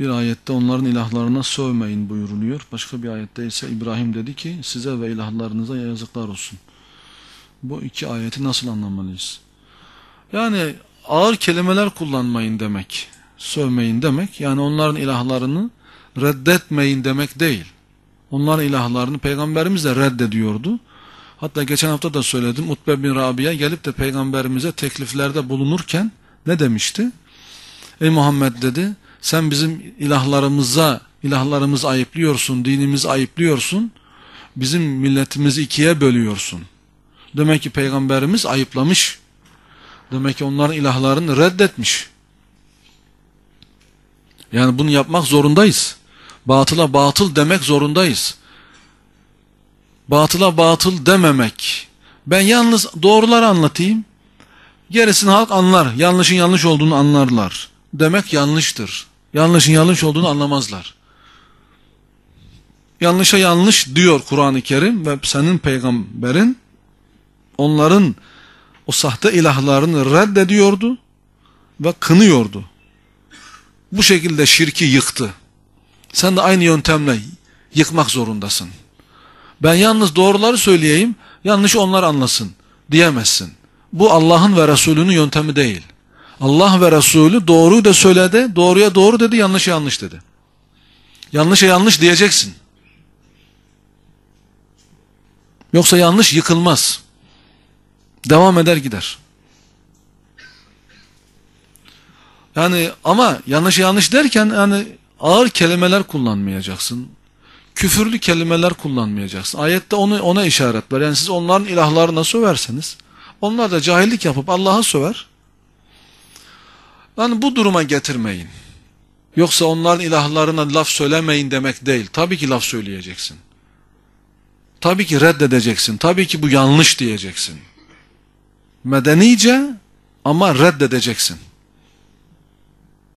Bir ayette onların ilahlarına sövmeyin buyuruluyor. Başka bir ayette ise İbrahim dedi ki size ve ilahlarınıza yazıklar olsun. Bu iki ayeti nasıl anlamalıyız? Yani ağır kelimeler kullanmayın demek, sövmeyin demek. Yani onların ilahlarını reddetmeyin demek değil. Onların ilahlarını peygamberimiz de reddediyordu. Hatta geçen hafta da söyledim. Utbe bin Rabia gelip de peygamberimize tekliflerde bulunurken ne demişti? Ey Muhammed dedi sen bizim ilahlarımıza ilahlarımızı ayıplıyorsun, dinimizi ayıplıyorsun. Bizim milletimizi ikiye bölüyorsun. Demek ki peygamberimiz ayıplamış. Demek ki onların ilahlarını reddetmiş. Yani bunu yapmak zorundayız. Batıla batıl demek zorundayız. Batıla batıl dememek. Ben yalnız doğruları anlatayım. Gerisini halk anlar. Yanlışın yanlış olduğunu anlarlar. Demek yanlıştır. Yanlışın yanlış olduğunu anlamazlar. Yanlışa yanlış diyor Kur'an-ı Kerim ve senin peygamberin onların o sahte ilahlarını reddediyordu ve kınıyordu. Bu şekilde şirki yıktı. Sen de aynı yöntemle yıkmak zorundasın. Ben yalnız doğruları söyleyeyim, yanlışı onlar anlasın diyemezsin. Bu Allah'ın ve Resulünün yöntemi değil. Allah ve Resulü doğruyu da söyledi, doğruya doğru dedi, yanlışa yanlış dedi. Yanlışa yanlış diyeceksin. Yoksa yanlış yıkılmaz. Devam eder gider. Yani ama yanlış yanlış derken yani ağır kelimeler kullanmayacaksın. Küfürlü kelimeler kullanmayacaksın. Ayette onu ona işaret var. Yani siz onların ilahlarına söverseniz onlar da cahillik yapıp Allah'a söver. Yani bu duruma getirmeyin. Yoksa onların ilahlarına laf söylemeyin demek değil. Tabii ki laf söyleyeceksin. Tabii ki reddedeceksin. Tabii ki bu yanlış diyeceksin. Medenice ama reddedeceksin.